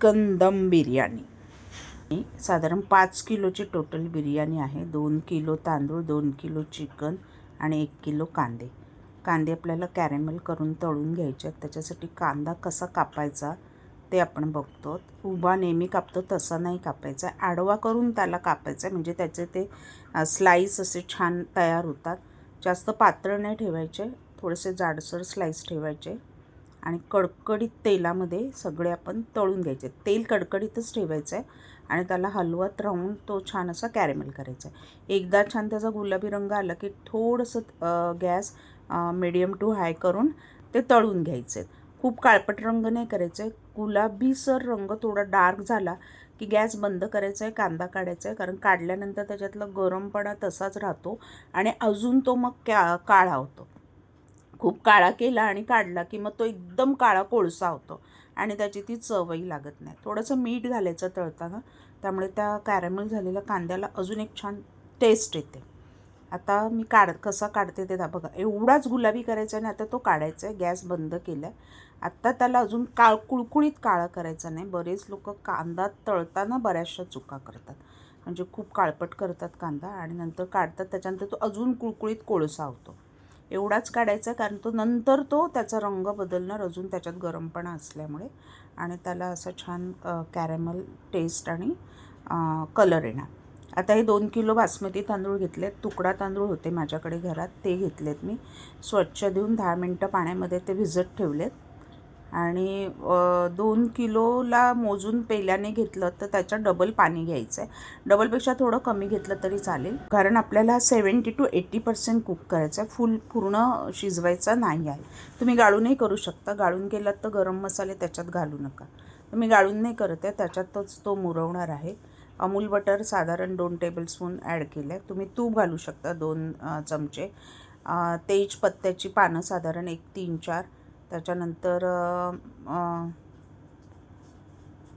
Chicken दम बिर्याणी. साधारण पाच किलोची टोटल बिर्याणी आहे. दोन किलो तांदूळ दोन किलो चिकन आणि एक किलो कांदे. कांदे आपल्याला कॅरेमल करून तळून घ्यायचे आहेत. त्याच्यासाठी कांदा कसा कापायचा ते आपण बघतो. उभा नेहमी कापतो तसा नाही कापायचा. आडवा करून त्याला कापायचा आहे. म्हणजे त्याचे ते स्लाईस असे छान तयार होतात. जास्त पातळ नाही ठेवायचे. थोडेसे जाडसर स्लाईस ठेवायचे. आणि कडकडीत तेलामध्ये सगळे आपण तळून घ्यायचे. तेल कडकडीतच ठेवायचं आहे आणि त्याला हलवत राहून तो छान असा कॅरेमेल करायचा आहे. एकदा छान त्याचा गुलाबी रंग आला की थोडंसं गॅस मिडियम टू हाय करून ते तळून घ्यायचे. खूप काळपट रंग नाही करायचं. आहे गुलाबीसर रंग थोडा डार्क झाला की गॅस बंद करायचा आहे कांदा काढायचा आहे कारण काढल्यानंतर त्याच्यातला गरमपणा तसाच राहतो आणि अजून तो मग क्या काळा होतो. खूप काळा केला आणि काढला की मग तो एकदम काळा कोळसा होतो. आणि त्याची ती चवही लागत नाही. थोडंसं मीठ घालायचं तळताना त्यामुळे त्या कॅरेमल झालेल्या कांद्याला अजून एक छान टेस्ट येते. आता मी काढ कसा काढते ते दा बघा एवढाच गुलाबी करायचा आणि आता तो काढायचा आहे. गॅस बंद केला आहे आत्ता त्याला अजून काळ कुळकुळीत काळा करायचा नाही. बरेच लोक कांदा तळताना बऱ्याचशा चुका करतात. म्हणजे खूप काळपट करतात कांदा आणि नंतर काढतात. त्याच्यानंतर तो अजून कुळकुळीत कोळसा होतो. एवढाच काढायचा कारण तो नंतर तो त्याचा रंग बदलणार अजून त्याच्यात गरमपणा असल्यामुळे. आणि त्याला असं छान कॅरेमल टेस्ट आणि कलर येणार. आता हे दोन किलो बासमती तांदूळ घेतलेत. तुकडा तांदूळ होते माझ्याकडे घरात. ते घेतलेत मी. स्वच्छ देऊन दहा मिनटं पाण्यामध्ये ते भिजत ठेवलेत. आणि दोन किलोला मोजून पेल्याने घेतलं तर त्याच्यात डबल पाणी घ्यायचं आहे डबलपेक्षा थोडं कमी घेतलं तरी चालेल. कारण आपल्याला seventy two eighty percent cook करायचं आहे फुल पूर्ण शिजवायचा नाही आहे. तुम्ही गाळूनही करू शकता. गाळून केलात तर गरम मसाले त्याच्यात घालू नका. तुम्ही गाळून नाही करत आहे. त्याच्यातच तो मुरवणार आहे. अमूल बटर साधारण दोन टेबलस्पून ॲड केलं आहे तुम्ही तूप घालू शकता दोन चमचे. तेजपत्त्याची पानं साधारण एक तीन चार. त्याच्यानंतर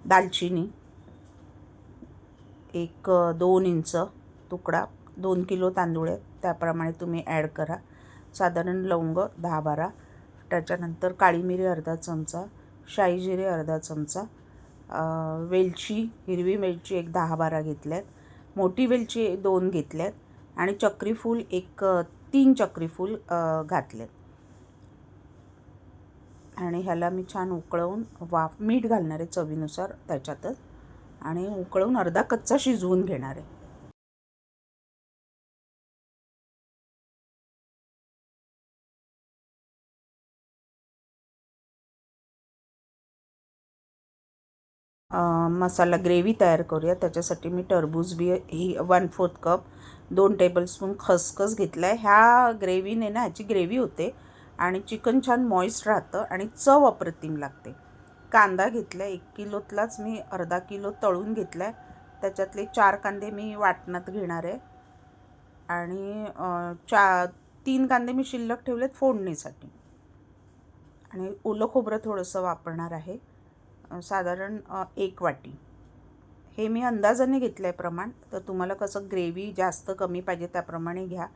दालचिनी. एक दोन इंच तुकडा दोन किलो तांदूळ आहेत त्याप्रमाणे तुम्ही ॲड करा. साधारण लवंग दहा बारा. त्याच्यानंतर काळी मिरी अर्धा चमचा शाई जिरे अर्धा चमचा वेलची हिरवी वेलची एक दहा बारा घेतल्यात. मोठी वेलची दोन घेतल्यात. आणि चक्रीफूल एक तीन चक्रीफूल घातलेत आणि ह्याला मी छान उकळवून वाफ मीठ घालणार आहे चवीनुसार त्याच्यातच. आणि उकळवून अर्धा कच्चा शिजवून घेणार आहे. मसाला ग्रेव्ही तयार करूया. त्याच्यासाठी मी टरबूज बी ही वन फोर्थ कप दोन टेबलस्पून खसखस घेतला आहे ह्या ग्रेव्हीने ना ह्याची ग्रेव्ही होते. आणि चिकन छान मॉइस्ट राहतं आणि चव अप्रतिम लागते. कांदा घेतला एक किलोतलाच मी अर्धा किलो तळून घेतला आहे त्याच्यातले चार कांदे मी वाटणात घेणार आहे. आणि चा तीन कांदे मी शिल्लक ठेवलेत फोडणीसाठी. आणि ओलं खोबरं थोडंसं वापरणार आहे. साधारण एक वाटी. हे मी अंदाजाने घेतलं आहे प्रमाण. तर तुम्हाला कसं ग्रेव्ही जास्त कमी पाहिजे त्याप्रमाणे घ्या.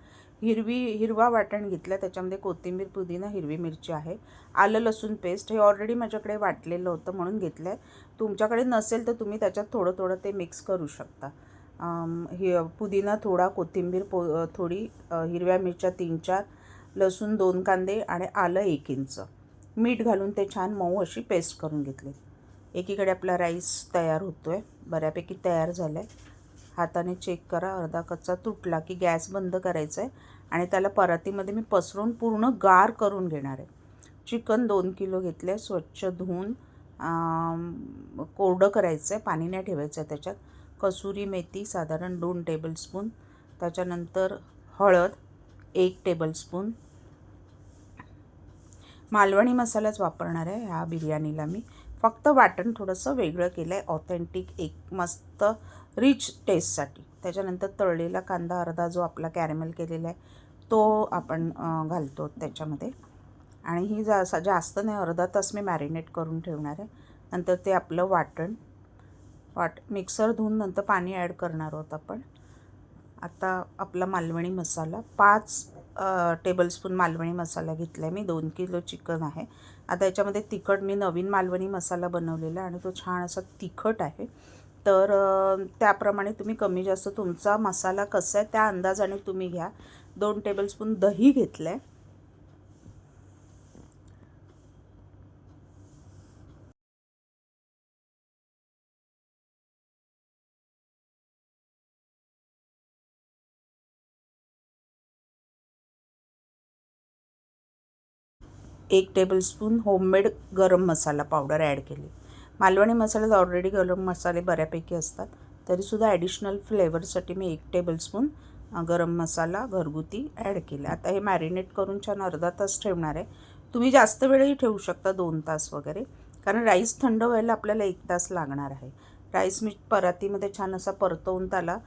हिरवी हिरवा वाटण घेतलं. त्याच्यामध्ये कोथिंबीर पुदिना हिरवी मिरची आहे. आलं लसूण पेस्ट हे ऑलरेडी माझ्याकडे वाटलेलं होतं म्हणून घेतलं आहे तुमच्याकडे नसेल तर तुम्ही त्याच्यात थोडं थोडं ते मिक्स करू शकता. हि पुदिना थोडा कोथिंबीर पो थोडी हिरव्या मिरच्या तीन चार लसूण दोन कांदे आणि आलं एक इंच. मीठ घालून ते छान मऊ अशी पेस्ट करून घेतली. एकीकडे आपला राईस तयार होतो आहे बऱ्यापैकी तयार झाला आहे हाताने चेक करा. अर्धा कच्चा तुटला की गॅस बंद करायचा आहे आणि त्याला परातीमध्ये मी पसरून पूर्ण गार करून घेणार आहे. चिकन दोन किलो घेतले स्वच्छ धुवून कोरडं करायचं आहे पाणी नाही ठेवायचं आहे त्याच्यात. कसुरी मेथी साधारण दोन टेबलस्पून त्याच्यानंतर हळद एक टेबलस्पून मालवणी मसालाच वापरणार आहे ह्या बिर्याणीला मी. फक्त वाटण थोडंसं वेगळं केलं आहे ऑथेंटिक एक मस्त रिच टेस्टसाठी त्याच्यानंतर तळलेला कांदा अर्धा जो आपला कॅरेमेल केलेला आहे तो आपण घालतो त्याच्यामध्ये. आणि ही जा जास्त नाही अर्धा तास मी मॅरिनेट करून ठेवणार आहे. नंतर ते आपलं वाटण वाट मिक्सर धुवून नंतर पाणी ॲड करणार आहोत आपण. आता आपला मालवणी मसाला पाच टेबलस्पून मालवणी मसाला घेतला आहे मी. दोन किलो चिकन आहे. आता याच्यामध्ये तिखट मी नवीन मालवणी मसाला बनवलेला आहे आणि तो छान असा तिखट आहे. तर त्याप्रमाणे तुम्ही कमी जास्त तुमचा मसाला कसा आहे त्या अंदाजाने तुम्ही घ्या. दोन टेबलस्पून दही घेतलं आहे एक टेबलस्पून होममेड गरम मसाला पावडर ॲड केली. मालवणी मसाल्यात ऑलरेडी गरम मसाले बऱ्यापैकी असतात. तरीसुद्धा ॲडिशनल फ्लेवरसाठी मी एक टेबलस्पून गरम मसाला घरगुती ॲड केला. आता हे मॅरिनेट करून छान अर्धा तास ठेवणार आहे. तुम्ही जास्त वेळही ठेवू शकता दोन तास वगैरे. कारण राईस थंड व्हायला आपल्याला एक तास लागणार आहे. राईस मी परातीमध्ये छान असा परतवून त्याला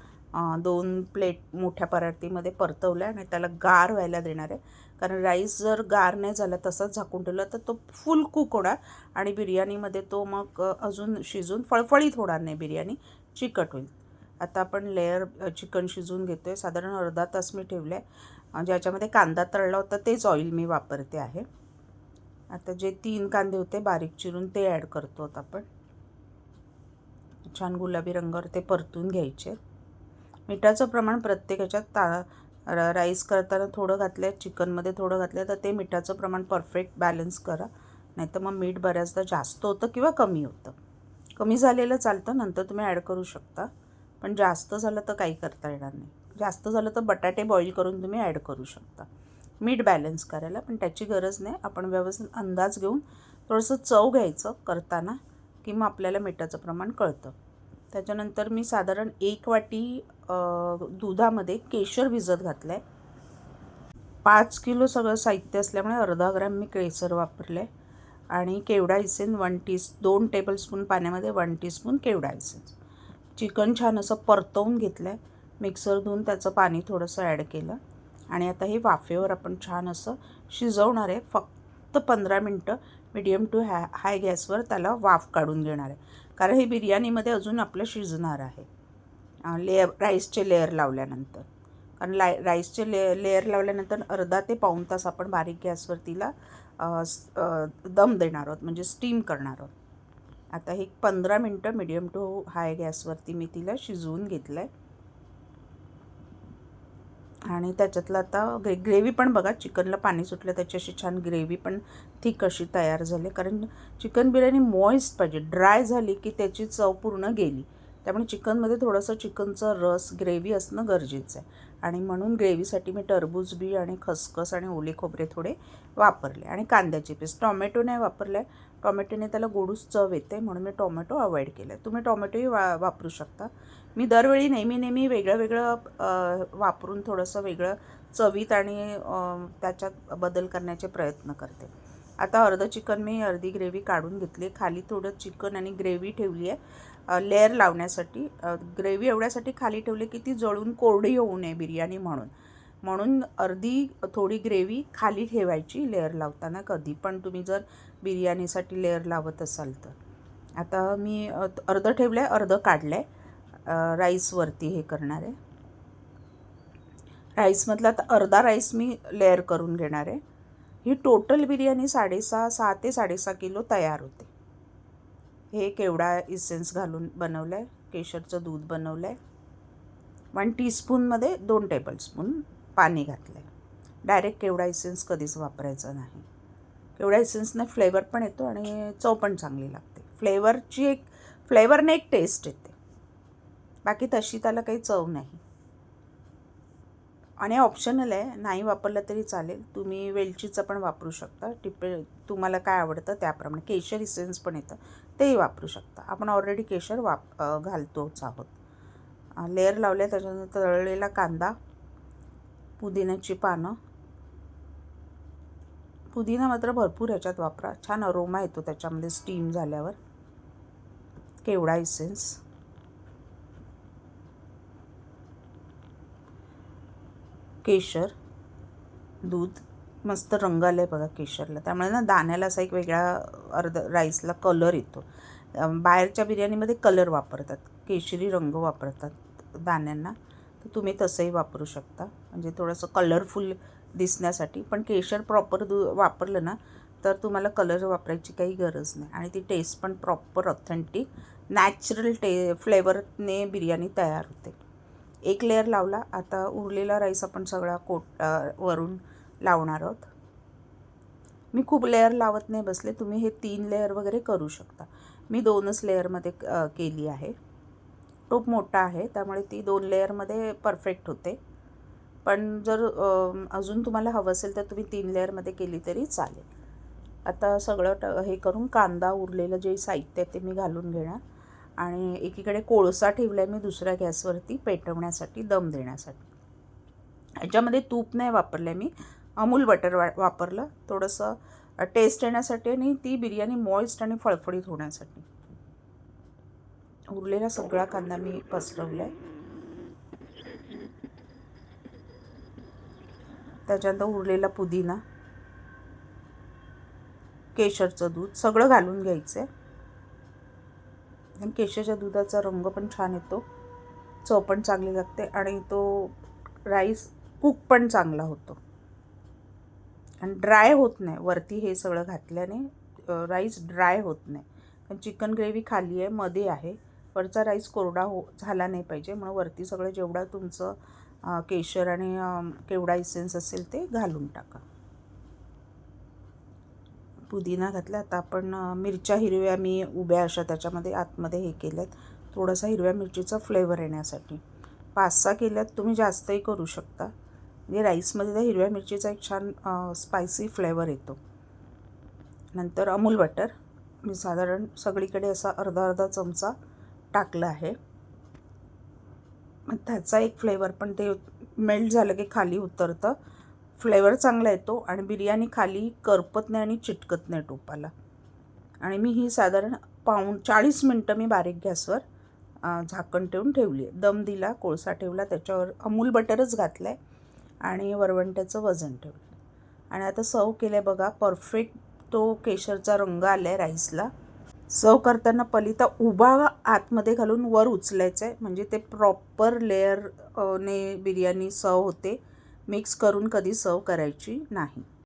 दोन प्लेट मोठ्या परातीमध्ये परतवलं आणि त्याला गार व्हायला देणार आहे. कारण राईस जर गार नाही झाला तसाच झाकून ठेवला तर तो फुल कुक होणार. आणि बिर्याणीमध्ये तो मग अजून शिजून फळफळीत होणार नाही बिर्याणी चिकट होईल. आता आपण लेअर चिकन शिजून घेतो आहे साधारण अर्धा तास मी ठेवलं आहे ज्याच्यामध्ये कांदा तळला होता तेच ऑइल मी वापरते आहे. आता जे तीन कांदे होते बारीक चिरून ते ॲड करतो आहोत आपण. छान गुलाबी रंगावर ते परतून घ्यायचे. मिठाचं प्रमाण प्रत्येक ह्याच्यात ता र- राईस करताना थोडं घातलं आहे चिकनमध्ये थोडं घातलं आहे तर ते मिठाचं प्रमाण परफेक्ट बॅलन्स करा. नाहीतर मग मीठ बऱ्याचदा जास्त होतं किंवा कमी होतं. कमी झालेलं चालतं नंतर तुम्ही ॲड करू शकता. पण जास्त झालं तर काही करता येणार नाही. जास्त झालं तर बटाटे बॉईल करून तुम्ही ॲड करू शकता. मीठ बॅलन्स करायला पण त्याची गरज नाही. आपण व्यवस्थित अंदाज घेऊन थोडंसं चव घ्यायचं करताना की मग आपल्याला मिठाचं प्रमाण कळतं. त्याच्यानंतर मी साधारण एक वाटी दुधामध्ये केशर भिजत घातलं आहे पाच किलो सगळं साहित्य असल्यामुळे अर्धा ग्रॅम मी केसर वापरलं आहे आणि केवडा इसेन? वन टी दोन टेबलस्पून पाण्यामध्ये वन टीस्पून केवडा इसेन? चिकन छान असं परतवून घेतलं आहे मिक्सर धुवून त्याचं पाणी थोडंसं ॲड केलं. आणि आता हे वाफेवर आपण छान असं शिजवणार आहे. फक्त पंधरा मिनटं मिडियम टू हॅ हाय गॅसवर त्याला वाफ काढून घेणार आहे. कारण हे बिर्याणीमध्ये अजून आपलं शिजणार आहे. लेअर राईसचे लेअर लावल्यानंतर. कारण लाय राईसचे ले लेअर लावल्यानंतर अर्धा ते पाऊण तास आपण बारीक गॅसवर तिला दम देणार आहोत. म्हणजे स्टीम करणार आहोत. आता हे पंधरा मिनटं मिडियम टू हाय गॅसवरती मी तिला शिजवून घेतलं आहे आणि त्याच्यातलं आता ग्रे ग्रेव्ही पण बघा चिकनला पाणी सुटलं त्याची अशी छान ग्रेव्ही पण थिक अशी तयार झाली. कारण चिकन बिर्याणी मॉइस्ट पाहिजे ड्राय झाली की त्याची चव पूर्ण गेली. त्यामुळे चिकनमध्ये थोडंसं चिकनचं रस ग्रेव्ही असणं गरजेचं आहे. आणि म्हणून ग्रेव्हीसाठी मी टरबूज बी आणि खसखस आणि ओले खोबरे थोडे वापरले. आणि कांद्याची पीस टॉमॅटो नाही वापरला. आहे टॉमॅटोने त्याला गोडूस चव येते म्हणून मी टॉमॅटो अवॉइड केलं आहे तुम्ही टॉमॅटोही वा वापरू शकता. मी दरवेळी नेहमी नेहमी वेगळं वेगळं वापरून थोडंसं वेगळं चवीत आणि त्याच्यात बदल करण्याचे प्रयत्न करते. आता अर्धं चिकन मी अर्धी ग्रेव्ही काढून घेतली खाली थोडं चिकन आणि ग्रेव्ही ठेवली आहे. लेअर लावण्यासाठी ग्रेव्ही एवढ्यासाठी खाली ठेवली की ती जळून कोरडी होऊ नये बिर्याणी म्हणून. म्हणून अर्धी थोडी ग्रेव्ही खाली ठेवायची लेअर लावताना कधी. पण तुम्ही जर बिर्याणीसाठी लेअर लावत असाल तर. आता मी अर्धं ठेवलं आहे अर्धं काढलं आहे राईसवरती हे करणार आहे. राईसमधला आता अर्धा राईस मी लेअर करून घेणार आहे. ही टोटल बिर्याणी साडेसहा सहा ते साडेसहा किलो तयार होते. हे केवडा इसेन्स घालून बनवलं आहे केशरचं दूध बनवलं आहे वन टीस्पूनमध्ये दोन टेबलस्पून पाणी घातलं आहे डायरेक्ट केवडा इसेन्स कधीच वापरायचा नाही. केवडा इसेन्सने फ्लेवर पण येतो आणि चव पण चांगली लागते. फ्लेवरची एक फ्लेवरने एक टेस्ट येते. बाकी तशी त्याला काही चव नाही. आणि ऑप्शनल आहे नाही वापरलं तरी चालेल. तुम्ही वेलचीचं पण वापरू शकता. टिपे तुम्हाला काय आवडतं त्याप्रमाणे. केशर इसेन्स पण येतं. तेही वापरू शकता. आपण ऑलरेडी केशर वाप घालतोच आहोत. लेअर लावले त्याच्यानंतर तळलेला कांदा. पुदिन्याची पानं. पुदिना मात्र भरपूर ह्याच्यात वापरा. छान अरोमा येतो त्याच्यामध्ये स्टीम झाल्यावर. केवडा इसेन्स केशर दूध. मस्त रंग आलं आहे बघा केशरला. त्यामुळे ना दाण्याला असा एक वेगळा अर्ध राईसला कलर येतो. बाहेरच्या बिर्याणीमध्ये कलर वापरतात. केशरी रंग वापरतात दाण्यांना. तर तुम्ही तसंही वापरू शकता. म्हणजे थोडंसं कलरफुल दिसण्यासाठी. पण केशर प्रॉपर दु वापरलं ना तर तुम्हाला कलर वापरायची काही गरज नाही. आणि ती टेस्ट पण प्रॉपर ऑथेंटिक नॅचरल टे फ्लेवरने बिर्याणी तयार होते. एक लेअर लावला. आता उरलेला राईस आपण सगळा कोट वरून लावणार आहोत. मी खूप लेअर लावत नाही बसले. तुम्ही हे तीन लेअर वगैरे करू शकता. मी दोनच लेअरमध्ये केली आहे. खूप मोठा आहे त्यामुळे ती दोन लेअरमध्ये परफेक्ट होते. पण जर अजून तुम्हाला हवं असेल तर तुम्ही तीन लेअरमध्ये केली तरी चालेल. आता सगळं ट हे करून कांदा उरलेलं जे साहित्य आहे ते मी घालून घेणार. आणि एकीकडे कोळसा ठेवला आहे मी दुसऱ्या गॅसवरती पेटवण्यासाठी दम देण्यासाठी. ह्याच्यामध्ये तूप नाही वापरलं आहे मी. अमूल बटर वा वापरलं. थोडंसं टेस्ट येण्यासाठी आणि ती बिर्याणी मॉइस्ट आणि फळफळीत होण्यासाठी. उरलेला सगळा कांदा मी पसरवला आहे त्याच्यानंतर उरलेला पुदिना केशरचं दूध सगळं घालून घ्यायचं आहे आणि केशरच्या दुधाचा रंग पण छान येतो. चव पण चांगली लागते आणि तो राईस कुक पण चांगला होतो. आणि ड्राय होत नाही. वरती हे सगळं घातल्याने राईस ड्राय होत नाही. कारण चिकन ग्रेव्ही खाली आहे मध्ये आहे. वरचा राईस कोरडा हो झाला नाही पाहिजे. म्हणून वरती सगळं जेवढं तुमचं केशर आणि केवडा इसेन्स असेल ते घालून टाका. पुदिना घातला. आता आपण मिरच्या हिरव्या मी उभ्या अशा त्याच्यामध्ये आतमध्ये हे केल्यात. थोडासा हिरव्या मिरचीचा फ्लेवर येण्यासाठी. पाच सहा केल्यात तुम्ही जास्तही करू शकता. म्हणजे राईसमध्ये त्या हिरव्या मिरचीचा एक छान स्पायसी फ्लेवर येतो. नंतर अमूल बटर. मी साधारण सगळीकडे असा अर्धा अर्धा चमचा टाकलं आहे. मग त्याचा एक फ्लेवर पण ते मेल्ट झालं की खाली उतरतं. फ्लेवर चांगला येतो आणि बिर्याणी खाली करपत नाही आणि चिटकत नाही टोपाला. आणि मी ही साधारण पाऊण चाळीस मिनटं मी बारीक गॅसवर झाकण ठेवून ठेवली आहे. दम दिला कोळसा ठेवला त्याच्यावर अमूल बटरच घातलं आहे आणि वरवंट्याचं वजन ठेवलं. आणि आता सर्व केलं आहे बघा परफेक्ट तो केशरचा रंग आला आहे राईसला सर्व करताना पलिता उभा आतमध्ये घालून वर उचलायचं आहे म्हणजे ते प्रॉपर लेअर ने बिर्याणी सर्व होते. मिक्स करून कधी सर्व करायची नाही.